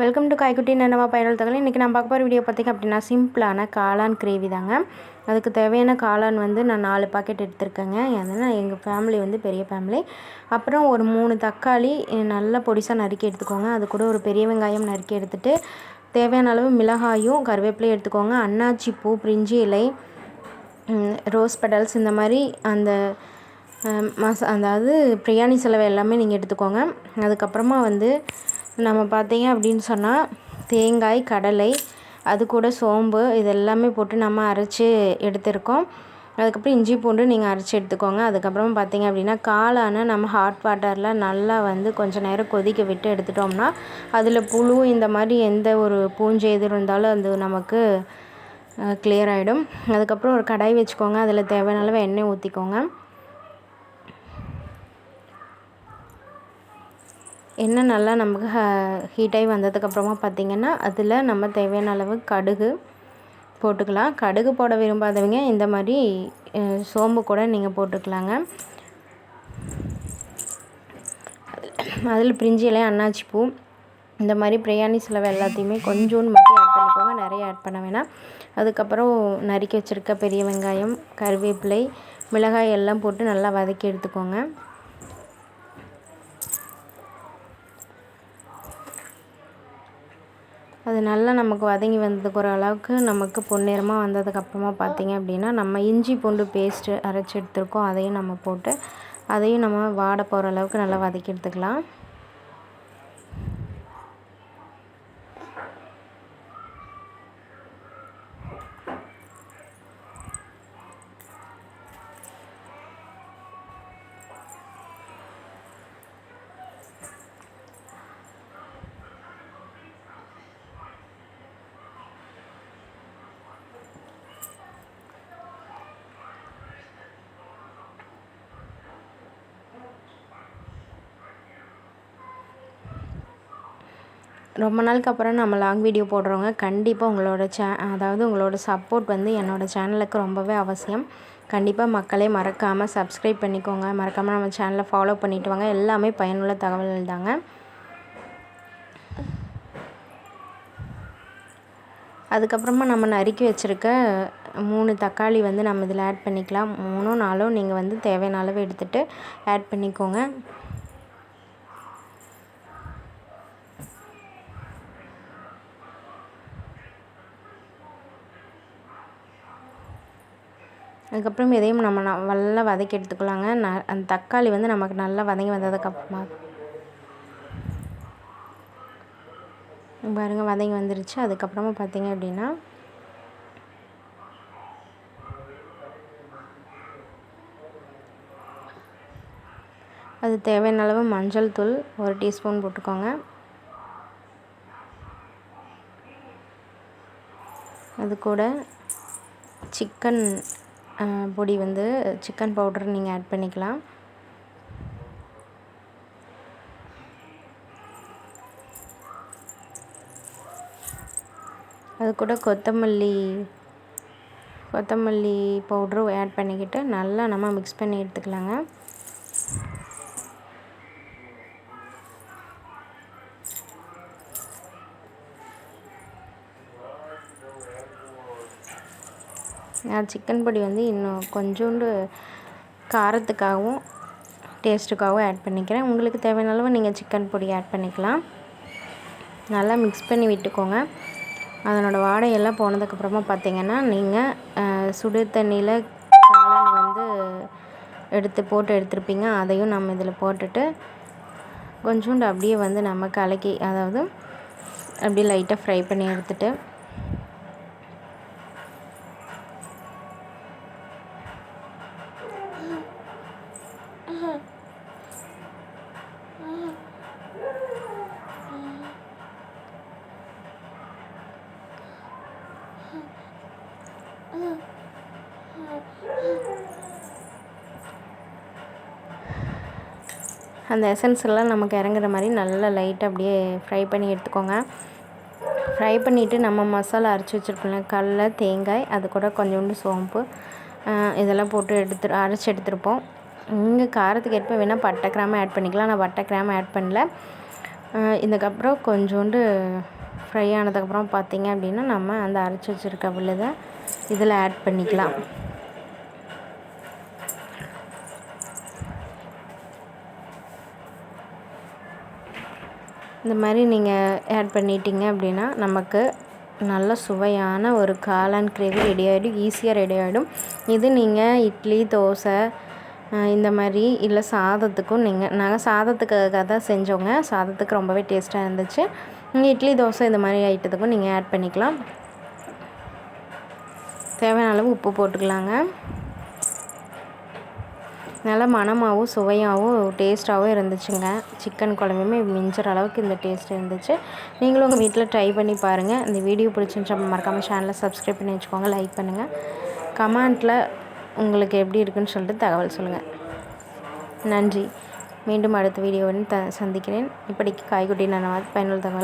Welcome to காய்க்குட்டி நினைவா பயணல் தகவல் இன்றைக்கி நான் பார்க்க போகிற வீடியோ பார்த்திங்க அப்படின்னா சிம்பிளான காளான் கிரேவி தாங்க. அதுக்கு தேவையான காளான் வந்து நான் நாலு பாக்கெட் எடுத்திருக்கேங்க. ஏன்னா எங்கள் ஃபேமிலி வந்து பெரிய ஃபேமிலி அப்புறம் ஒரு மூணு தக்காளி நல்லா பொடிசாக நறுக்கி எடுத்துக்கோங்க. அது கூட ஒரு பெரிய வெங்காயம் நறுக்கி எடுத்துகிட்டு தேவையான அளவு மிளகாயும் கருவேப்பிலையும் எடுத்துக்கோங்க. அன்னாச்சி பூ பிரிஞ்சி இலை ரோஸ் பெடல்ஸ் இந்த மாதிரி அந்த மசா அதாவது பிரியாணி செலவு எல்லாமே நீங்கள் எடுத்துக்கோங்க. அதுக்கப்புறமா வந்து நம்ம பார்த்தீங்க அப்படின்னு சொன்னால் தேங்காய் கடலை அது கூட சோம்பு இது எல்லாமே போட்டு நம்ம அரைச்சி எடுத்திருக்கோம். அதுக்கப்புறம் இஞ்சி பூண்டு நீங்கள் அரைச்சி எடுத்துக்கோங்க. அதுக்கப்புறம் பார்த்தீங்க அப்படின்னா காளான நம்ம ஹாட் வாட்டரில் நல்லா வந்து கொஞ்சம் நேரம் கொதிக்க விட்டு எடுத்துட்டோம்னா அதில் புழு இந்த மாதிரி எந்த ஒரு பூஞ்சை எது இருந்தாலும் அது நமக்கு கிளியர் ஆகிடும் அதுக்கப்புறம் ஒரு கடாய் வச்சுக்கோங்க. அதில் தேவையான அளவு எண்ணெய் ஊற்றிக்கோங்க எண்ணெய் நல்லா நமக்கு ஹீட்டாகி வந்ததுக்கப்புறமா பார்த்திங்கன்னா அதில் நம்ம தேவையான அளவு கடுகு போட்டுக்கலாம். கடுகு போட விரும்பாதவங்க இந்த மாதிரி சோம்பு கூட நீங்கள் போட்டுக்கலாங்க. அதில் பிரிஞ்சி இலை அன்னாச்சி பூ இந்த மாதிரி பிரியாணி செலவு எல்லாத்தையுமே கொஞ்சோண்டு மட்டும் ஆட் பண்ணிக்கோங்க. நிறைய ஆட் பண்ண வேணாம். அதுக்கப்புறம் நறுக்கி வச்சுருக்க பெரிய வெங்காயம் கருவேப்பிலை மிளகாய் எல்லாம் போட்டு நல்லா வதக்கி எடுத்துக்கோங்க. அது நல்லா நமக்கு வதங்கி வந்ததுக்கு ஒரு அளவுக்கு நமக்கு பொன்னிறமாக வந்ததுக்கப்புறமா பார்த்திங்க அப்படின்னா நம்ம இஞ்சி பூண்டு பேஸ்ட்டு அரைச்சி எடுத்துருக்கோம். அதையும் நம்ம போட்டு அதையும் நம்ம வாட போகிற அளவுக்கு நல்லா வதக்கி எடுத்துக்கலாம். ரொம்ப நாளுக்கு அப்புறம் நம்ம லாங் வீடியோ போடுறவங்க கண்டிப்பாக உங்களோட சே அதாவது உங்களோட சப்போர்ட் வந்து என்னோடய சேனலுக்கு ரொம்பவே அவசியம். கண்டிப்பாக மக்களே மறக்காமல் சப்ஸ்கிரைப் பண்ணிக்கோங்க. மறக்காமல் நம்ம சேனலை ஃபாலோ பண்ணிவிட்டு வாங்க. எல்லாமே பயனுள்ள தகவல்கள் தாங்க. அதுக்கப்புறமா நம்ம நறுக்கி வச்சுருக்க மூணு தக்காளி வந்து நம்ம இதில் ஆட் பண்ணிக்கலாம். மூணும் நாளும் நீங்கள் வந்து தேவையான அளவு எடுத்துகிட்டு ஆட் பண்ணிக்கோங்க. அதுக்கப்புறம் இதையும் நம்ம நல்லா வதக்கி எடுத்துக்கலாங்க. ந அந்த தக்காளி வந்து நமக்கு நல்லா வதங்கி வந்ததுக்கப்புறமா பாருங்கள் வதங்கி வந்துருச்சு. அதுக்கப்புறமா பார்த்தீங்க அப்படின்னா அது தேவையான அளவு மஞ்சள் தூள் ஒரு டீஸ்பூன் போட்டுக்கோங்க. அது கூட சிக்கன் பொடி வந்து சிக்கன் பவுடர் நீங்கள் ஆட் பண்ணிக்கலாம். அது கூட கொத்தமல்லி கொத்தமல்லி பவுட்ரும் ஆட் பண்ணிக்கிட்டு நல்லா நம்ம மிக்ஸ் பண்ணி எடுத்துக்கலாங்க. சிக்கன் பொடி வந்து இன்னும் கொஞ்சோண்டு காரத்துக்காகவும் டேஸ்ட்டுக்காகவும் ஆட் பண்ணிக்கிறேன். உங்களுக்கு தேவையான அளவு நீங்கள் சிக்கன் பொடி ஆட் பண்ணிக்கலாம். நல்லா மிக்ஸ் பண்ணி விட்டுக்கோங்க. அதனோடய வாடையெல்லாம் போனதுக்கப்புறமா பார்த்தீங்கன்னா நீங்கள் சுடு தண்ணியில் காளான் வந்து எடுத்து போட்டு எடுத்துருப்பீங்க. அதையும் நம்ம இதில் போட்டுட்டு கொஞ்சோண்டு அப்படியே வந்து நம்ம கலக்கி அதாவது அப்படியே லைட்டாக ஃப்ரை பண்ணி எடுத்துகிட்டு அந்த எசன்ஸ் எல்லாம் நமக்கு இறங்குற மாதிரி நல்லா லைட்டாக அப்படியே ஃப்ரை பண்ணி எடுத்துக்கோங்க. ஃப்ரை பண்ணிவிட்டு நம்ம மசாலா அரைச்சி வச்சுருக்கோம்ல கடல தேங்காய் அது கூட கொஞ்சோண்டு சோம்பு இதெல்லாம் போட்டு எடுத்து அரைச்சி எடுத்துருப்போம். இங்கே காரத்துக்கு ஏற்ப வேணால் பட்டை கிராமம் ஆட் பண்ணிக்கலாம். நான் பட்டை கிராமம் ஆட் பண்ணல. இதுக்கப்புறம் கொஞ்சோண்டு ஃப்ரை ஆனதுக்கப்புறம் பார்த்தீங்க அப்படின்னா நம்ம அந்த அரைச்சி வச்சுருக்க விழுதை இதில் ஆட் பண்ணிக்கலாம். இந்த மாதிரி நீங்கள் ஆட் பண்ணிட்டீங்க அப்படின்னா நமக்கு நல்ல சுவையான ஒரு காளான் கிரேவி ரெடி ஆகிடும் ஈஸியாக ரெடி ஆகிடும் இது நீங்கள் இட்லி தோசை இந்த மாதிரி இல்லை சாதத்துக்கும் நீங்கள் நாங்கள் சாதத்துக்காக தான் செஞ்சோங்க. சாதத்துக்கு ரொம்பவே டேஸ்ட்டாக இருந்துச்சு. இட்லி தோசை இந்த மாதிரி ஐட்டத்துக்கும் நீங்கள் ஆட் பண்ணிக்கலாம். தேவையான அளவு உப்பு போட்டுக்கலாங்க. நல்ல மணமாகவும் சுவையாகவும் டேஸ்ட்டாகவும் இருந்துச்சுங்க. சிக்கன் குழம்புமே மிஞ்சுற அளவுக்கு இந்த டேஸ்ட் இருந்துச்சு. நீங்களும் உங்கள் வீட்டில் ட்ரை பண்ணி பாருங்கள் இந்த வீடியோ பிடிச்சிருந்துச்சு மறக்காமல் சேனலை சப்ஸ்கிரைப் பண்ணி வச்சுக்கோங்க லைக் பண்ணுங்கள் கமெண்ட்டில் உங்களுக்கு எப்படி இருக்குன்னு சொல்லிட்டு தகவல் சொல்லுங்கள் நன்றி. மீண்டும் அடுத்த வீடியோவுடன் த சந்திக்கிறேன். இப்படிக்கு காய்குட்டி நான் பயனுள்ள தகவல்